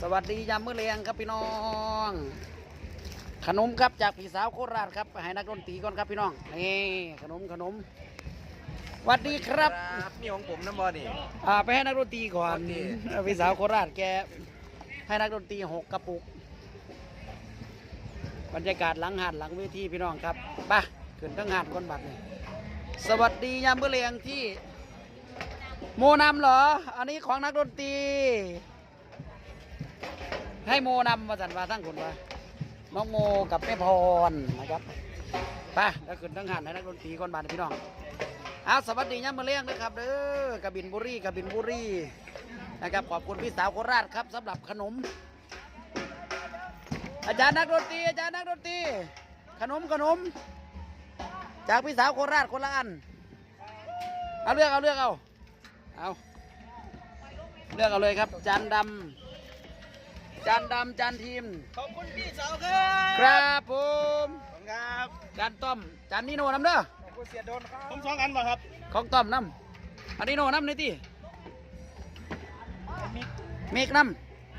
สวัสดียามมื้อเลียงครับพี่น้อง ขนมครับจากพี่สาวโคราชครับไปให้นักดนตรีก่อนครับพี่น้องนี่ขนมขนมสวัสดีครับนี่ของผมน้ำบอนี่อ่าไปให้นักดนตรีก่อนโอเคพี่สาวโคราชแกให้นักดนตรีหกกระปุก บรรยากาศหลังหาดหลังเวทีพี่น้องครับไปขึ้นทั้งหาดก้นบัตรนี่สวัสดียามมื้อเลียงที่ โมนำเหรอ อันนี้ของนักดนตรี ให้โมนำมาสันว่าทั้งคนว่าน้องโมกับแม่พรนะครับไปแล้วขึ้นทั้งหันให้นักดนตรีก่อนบานพี่น้องเอาสวัสดีย่ามาเลี้ยงนะครับเด้อกบินบุรีกบินบุรีนะครับขอบคุณพี่สาวโคราชครับสำหรับขนม อาจารย์นักดนตรีอาจารย์นักดนตรีขนมขนม จากพี่สาวโคราชคนละอันเอาเลือกเอาเลือกเอาเอาเลือกเอาเลยครับจานดำ จานดำจานทีม ขอบคุณพี่สาวครับครับผมขอบคุณครับจานต้อมจานนิโน่น้ำเด้อขอบคุณเสียโดนครับผมสองอันป่ะครับ ของต้อมน้ำอันนิโน่น้ำนี่ที่มิกน้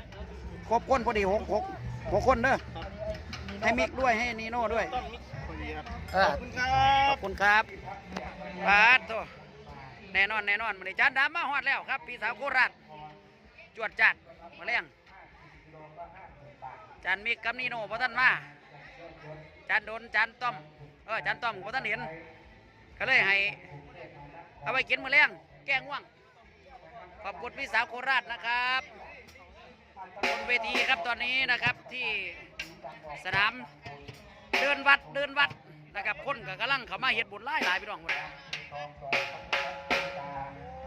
ำครบคนพอดีหกหกหกคนเด้อให้มิกด้วยให้นิโน่ด้วยต้องมิกคนดีครับเออขอบคุณครัขบอบคุณครับบาสโตแน่นอนแน่นอนมันนี้จานดำมาฮอดแล้วครับพี่สาวโคราชจวดจัดมาเลี้ยง จานมิกกับนิโน่พอท่านมาจานโดนจานต้อมเออจานต้อมพอท่านเห็นก็เลยให้เอาไปกินมือแรงแกงว่างขอบคุณพี่สาวโคราชนะครับบนเวทีครับตอนนี้นะครับที่สนามเดินวัดเดินวัดนะครับคนก็กำลังเขามาเฮ็ดบุญหลายหลายพี่น้องหมด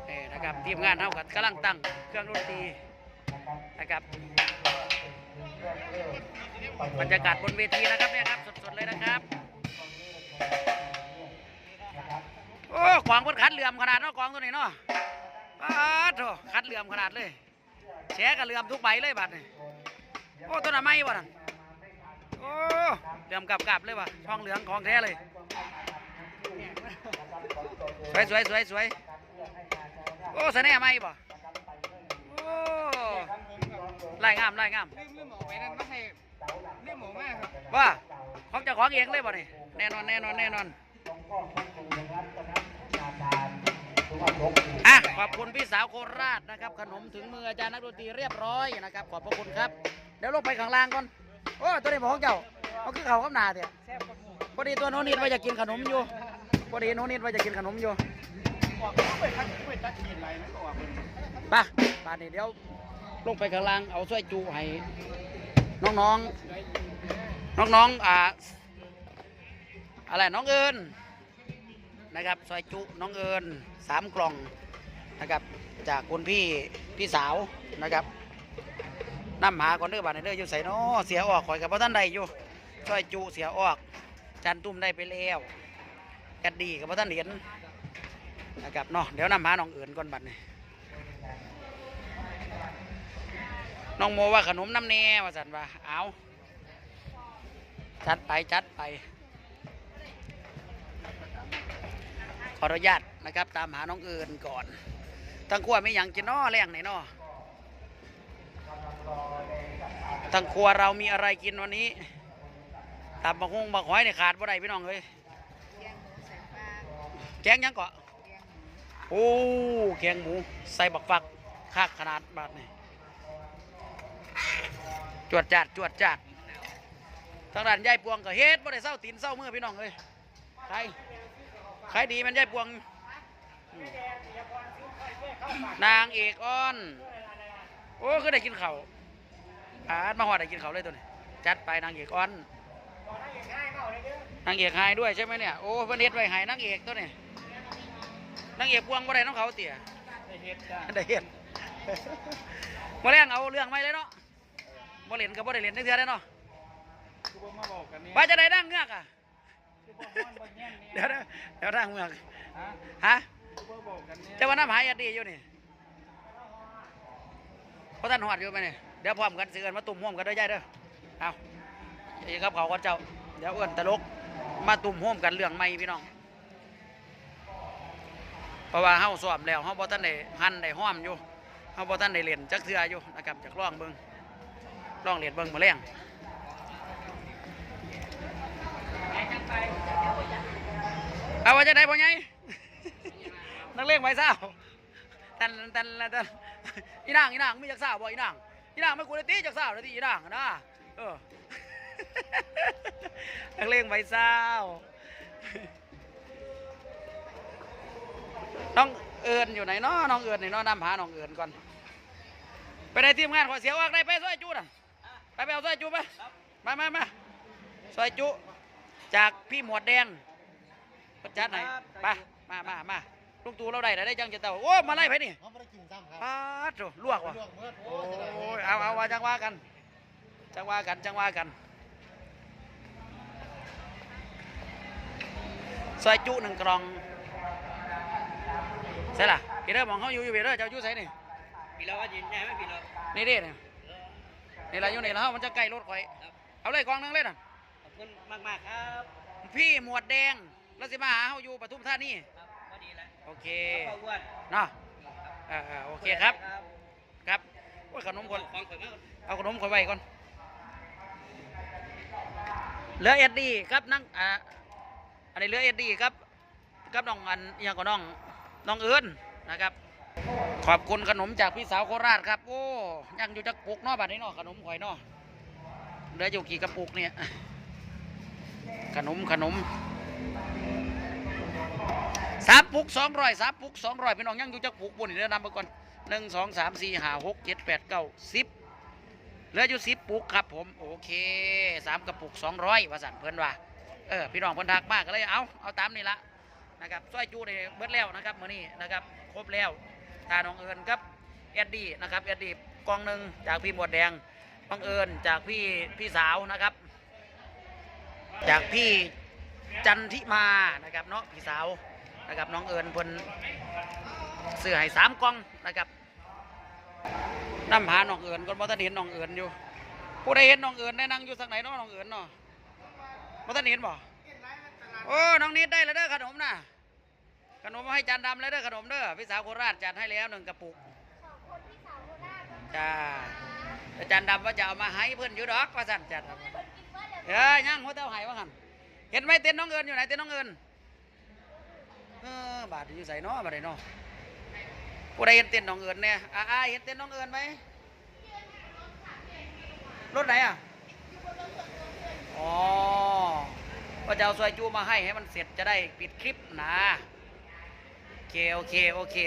นี่นะครับทีมงานเท่ากับกำลังตั้งเครื่องดนตรีนะครับ บรรยากาศบนเวทีนะครับเนี่ยครับสดๆเลยนะครับ โอ้กวางเพิ่นขัดเหลื่อมขนาดเนาะกวางตัวนี้เนาะป้าดโถขัดเหลื่อมขนาดเลยแฉกับเหลื่อมทุกใบเลยบัดนี่โอ้ตัวน่ะไม่บ่นั่นโอ้เหลื่อมกลับกลับเลยว่ะทองเหลืองของแท้เลยสวยสวยสวยสวยโอ้สะแหน่ไม่บ่โอ้ ไล่งามไล่งามลืมลืมออกไปนั่นไม่ให้ลืมหมูมากครับว่าของเจ้าของเองเลยบ่นี่แน่นอนแน่นอนแน่นอนอะขอบคุณพี่สาวโคราชนะครับ ขนมถึงมืออาจารย์นักดนตรีเรียบร้อยนะครับ ขอบพระคุณครับ เดี๋ยวลงไปข้างล่างก่อน โอ้ตัวนี้บอกของเจ้าเอาคือเขากับหนาเถอะแซ่บกับหมูพอดีตัวโนนิดว่าจะกินขนมอยู่พอดีโนนิดว่าจะกินขนมอยู่ออกไปทักไปทักกินอะไรนั่นก็ออกเป็นไปป่านนี้เดี๋ยว ลงไปข้างล่างเอาช่วยจูให้น้องๆ น้องๆอ่าอะไรน้องเอิญนะครับซอยจุน้องเอิญสามกล่องนะครับ จากคุณพี่พี่สาวนะครับน้ำหาก่อนเด้อบาดนี้เด้ออยู่ใส่นอเสียออกข่อยกับพ่ท่านใดอยู่ซอยจุเสียออก จันตุ้มได้ไปแล้วกันดีกับพ่ท่านเหรียญนะครับเนาะเดี๋ยวน้ำหาน้องเอิญก่อนบัดนี้ น้องโมว่าขนมน้ำแน่ว่าสันว่าเอาจัดไปจัดไป ขออนุญาตนะครับ ตามหาน้องเอิญก่อนทั้งครัวไม่ยังกินนอแรงไหนนอทั้งครัวเรามีอะไรกินวันนี้ตามบักฮุงบักหอยเนี่ยขาดบ่ได้พี่น้องเอ้ยแกงยังเกาะโอ้แกงหมูใส่บักฟักคากขนาดบาทนี่ จวดจัดจวดจัดทางด้านยายปวงก็เฮ็ดบ่ได้เศร้าตีนเศร้ามือพี่น้องเอ้ยใครใครดีมันยายปวงอืมนางเอกอ้อน โอ้คือได้กินข้าวอาดมาหอดได้กินข้าวเลยตัวนี้จัดไปนางเอกอ้อนนางเอกหายด้วยใช่ไหมเนี่ย โอ้เพิ่นเฮ็ดไว้ให้นางเอกตัวนี้นางเอกปวงบ่ได้น้องเขาเตี่ยได้เฮ็ดจ้าได้เห็นมาแรงเอาเรื่องไม่เลยเนาะ บ่เล่นกับบ่ได้เล่นนักเทื่อได้เนาะคือบ่มาบอกกันเนี่ยว่าจะได้ดังเงือกอะคือบ่ฮ้อนบ่แย่งเนี่ยเดี๋ยวนะเดี๋ยวดังเงือกฮะฮะคือบ่บอกกันเนี่ยเจะว่าน้ำหายาดีอยู่นี่เพราะท่านหอดอยู่ไหมเนี่ยเดี๋ยวพร้อมกันสิเอินมาตุ่มห่วมกันเด้อยายเด้อเอาไอ้ครับเขาก็เจ้าเดี๋ยวเอินตลกมาตุ่มห่วมกันเรื่องไม่พี่น้องเพราะว่าเฮาซ้อมแล้วเฮาบ่ทันได้หันได้ห้อมอยู่เฮาบ่ทันได้เล่นจักเทื่ออยู่นะครับจากร้องเบิ่ง ลองเรียนเบิ่งมาแรงเอาว่าจะได้พ่อไงนักเลงไว้เศร้าตันตันตันอีนางอีนางมีจักสาวบ่อีนางอีนางไม่ควรตีจักสาวเลยที่อีนางอะนะเออนักเลงไว้เศร้าน้องเอิญอยู่ไหนเนาะน้องเอิญไหนเนาะนำหาน้องเอิญก่อน ไปในทีมงานขอเสียวออกได้ไปซอยจุน่ะ ไปไปเอาซอยจุไปมามามาซอยจุ จากพี่หมวดแดงประจัดไหนไปมามามาลุงตู่เราได้ได้จังจะเต่าโอ้มาไล่ไปนี่เขาไม่ได้กินซ้ำครับปาดโถลวกว่ะลวกเมื่อโอ้ยเอาเอาว่าจังว่ากัน จังว่ากันจังว่ากันซอยจุหนึ่งกล่องใช่ล่ะพี่เด้อมองเขาอยู่อยู่พี่เด้อเจ้าอยู่ใส่นี่พี่เราก็ยืนยันไม่พี่เรานี่เด้เนี่ย นี่ละอยู่นี่แล้วมันจะใกล้รถข่อยเอาเลยกองหนึงเลยน่ะ ขอบคุณมากมากๆครับพี่หมวดแดงแล้วสิมาหาเขาอยู่ปทุมธานี ครับพอดีแล้วโอเคข้าวอ้วนเนาะเออเออโอเคครับ ครับโอ้ยขนมคคนนของข่อยมาก เอาขนมข่อยไว้ก่อน เหลือเอ็ดดี้ครับนั่งอ่า อันนี้เหลือเอ็ดดี้ครับกับน้องอันอหยังก็น้อง น้องเอิญนะครับ ขอบคุณขนมจากพี่สาวโคราชครับ โอ้ยังอยู่จักปุกเนาะบัดนี้เนาะขนมข่อยเนาะเหลืออยู่กี่กระปุกเนี่ย ขนมขนมสามปุกสองร้อยสามปุกสองร้อยพี่น้องยังอยู่จักปุกบนนี่เดี๋ยวนำไปก่อนหนึ่งสองสามสี่ห้าหกเจ็ดแปดเก้าสิบเหลืออยู่สิบปุกครับผม โอเคสามกระปุกสองร้อยว่าสั่นเพิ่นว่าเออพี่น้องเพิ่นทักมากก็เลยเอาเอาตามนี่ละนะครับซอยจูในเบิดแล้วนะครับมื้อนี้นะครับครบแล้ว ตาน้องเอิญครับเอ็ดดี้นะครับเอ็ดดี้กองหนึ่งจากพี่หมวดแดงน้องเอิญจากพี่พี่สาวนะครับ จากพี่จันทิมานะครับเนาะพี่สาวนะครับน้องเอิญพิ่นซื้อให้สามกล่องนะครับน้ำหาน้องเอิญก่อนบ่ทันเห็นน้องเอิญอยู่ผู้ใดเห็นน้องเอิญได้นั่งอยู่สักไหนเนาะน้องเอิญเนาะบ่ทันเห็นบ่โอ้น้องนิดได้แล้วเด้อขนมน่ะ ขนมมาให้จานดำแล้วเด้อขนมเด้อพี่สาวโคราชจัดให้แล้วหนึ่งกระปุกจ้าแต่จานดำว่าจะเอามาให้เพื่อนอยู่ดอกว่าสั่นจัดเอ้ยยังหัวเต้าไหายว่าหันเห็นไหมเต้นน้องเอิญอยู่ไหนเต้นน้องเอิญเออบาดอยู่ใส่นาะบาดไหนนาะผู้ใดเห็นเต้นน้องเอิญเนี่ยอ่าเห็นเต้นน้องเอิญไหมรถไหนอะอ๋อว่าจะเอาซอยจูมาให้ให้มันเสร็จจะได้ปิดคลิปนะ เคโอเคโอเค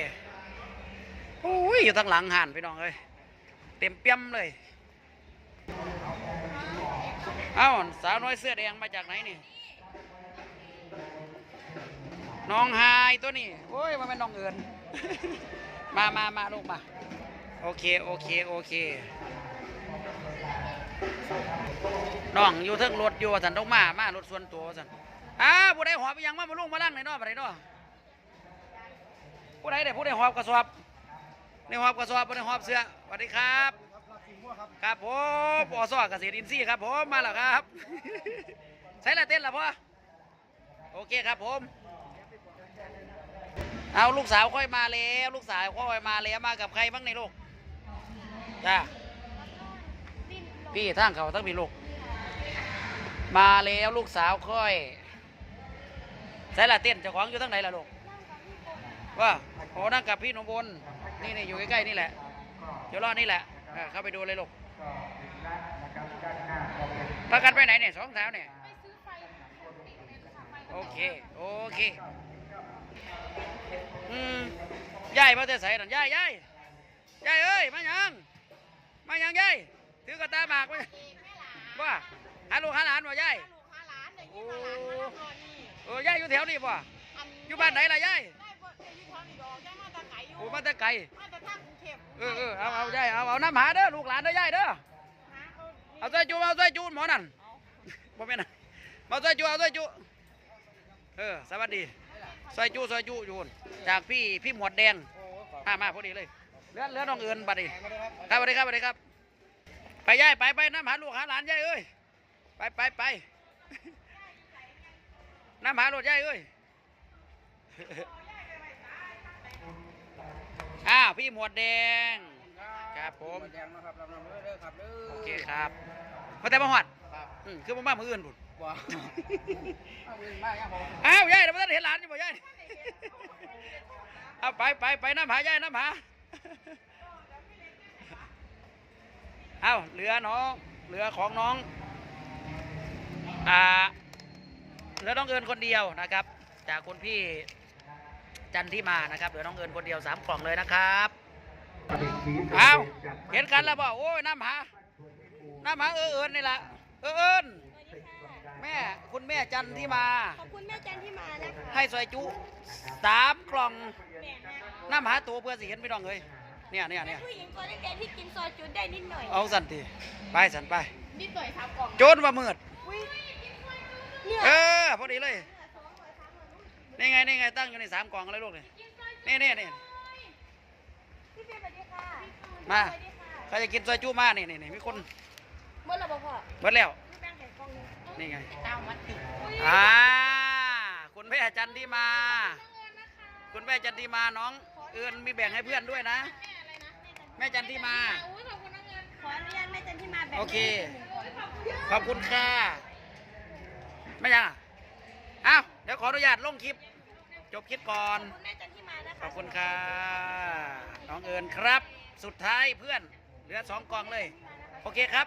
โอ้ยอยู่ทางหลังหันพี่น้องเอ้ยเต็มเปี่ยมเลยเอ้าสาวน้อยเสื้อแดงมาจากไหนนี่น้องไฮายตัวนี้โอ้ยมันเป็นน้องเอิญมามามาลูกมา โอเค โอเค โอเค น้องอยู่เทิงรถอยู่สันต้องมา มารถส่วนตัวสันอ้าวผู้ใดหอบไปยังมามาลุงมาล่างในนอกอะไรเนาะ ผู้ใดเด็ผู้ใดหอบกระสอบในหอบกระสอบผู้ใดหอบเสื้อสวัสดีครับ ครับผมปอสอเกษตรอินทรีย์ครับผมมาแล้วครับ ใช้ละเต้นละพ่อโอเคครับผม เอาลูกสาวค่อยมาแล้วลูกสาวค่อยมาแล้วมากับใครบ้างในลูกจ้าพี่ทางเขาทั้งพี่ลูก มาแล้วลูกสาวค่อย ใช้ละเต้นเจ้าของอยู่ทั้งไหนล่ะลูก ว่าโอ้นั่งกับพี่หนมบนนี่นี่อยู่ใกล้ๆนี่แหละเดี๋ยวรอนี่แหละเออเข้าไปดูเลยลูกพากันไปไหนเนี่ยสองสาวเนี่ยโอเค โอเค อืมยายมาแต่ใส่นั่นยายยายยายเอ้ย มายัง มายังยายถือกระตาหมากไปว่าหาลูกหาหลานบ่ยายโอ้เออยายอยู่แถวนี้บ่อยู่บ้านไหนล่ะยาย โอ้มาแต่ไกลเออเออเอาเอายายเอาเอาน้ำหาเด้อลูกหลานเด้อยายเด้อเอาใส่จูเอาใส่จูหมอนั่นบ่แม่นน่ะมาใส่จูเอาใส่จูเออสวัสดีใส่จูใส่จูอยู่พุ่นจากพี่พี่หมวดแดงมามาพอดีเลยเหลือเหลือน้องเอิญบัดนี้ครับสวัสดีครับสวัสดีครับ ไปยายไปไปน้ำหาลูกหาหลานยายเอ้ยไปไปไปน้ำหาลูกยายเอ้ย อ้าวพี่หมวดแดง ครับผม แดงนะครับลำลำเด้อครับเด้อโอเคครับพอแต่มาหอดครับอืมคือบ่มามืออื่นพุ่นว้าวเอาเงินมาครับผมอ้าวยายเดี๋ยวมาเห็นหลานอยู่บ่ยายเอาไปไปไปน้ำหายายน้ำหาเอาเหลือน้องเหลือของน้องอ่าเหลือน้องเอิญคนเดียวนะครับ จากคุณพี่ จันทิมานะครับเหลือน้องเอิญคนเดียวสามกล่องเลยนะครับเอาเห็นกันแล้วบ่โอ้ยน้ำหาน้ำหาเออเอิญนี่แหละเออเอิญแม่คุณแม่จันทิมา ขอบคุณแม่จันที่มานะคะให้ซอยจุสามกล่องแม่นะน้ำหาตัวเพื่อสิเห็นพี่น้องเลยเนี่ยเนี่ยเป็เนี่ยนผู้หญิงตัวเล็กๆที่กินซอยจุดได้นิดหน่อย เอาสันติไปสันไปนิดหน่อยครับกล่องโจนว่ามืดอุ้ยเนี่ยเออพอดีเลย นี่ไงนี่ไงตั้งอยู่ในสามกล่องเลยลูกนี่นี่นี่นี่พี่เฟียสวัสดีค่ะมาสวัสดีค่ะใครจะกินซอยจุมานี่นี่นี่มีคนเมื่อเราบอกพ่อเบิดแล้วพี่แป้งไข่กล่องนึงนี่ไงตามมัดติดอ่าคุณแม่จันทิมา คุณแม่จันทิมาน้อง เอื่นมีแบ่งให้เพื่อนด้วยนะ แม่จันทิมาขออนุญาตแม่จันที่มาแบ่งโอเคให้หนึ่งคนขอบคุณค่ะไม่ยังอะ อ้าวเดี๋ยวขออนุญาตลงคลิป จบคลิปก่อนขอบคุณแม่จันที่มานะคะขอบคุณค่ะน้องเอิญครับ สุดท้ายเพื่อน เหลือสองกล่องเลย โอเคครับ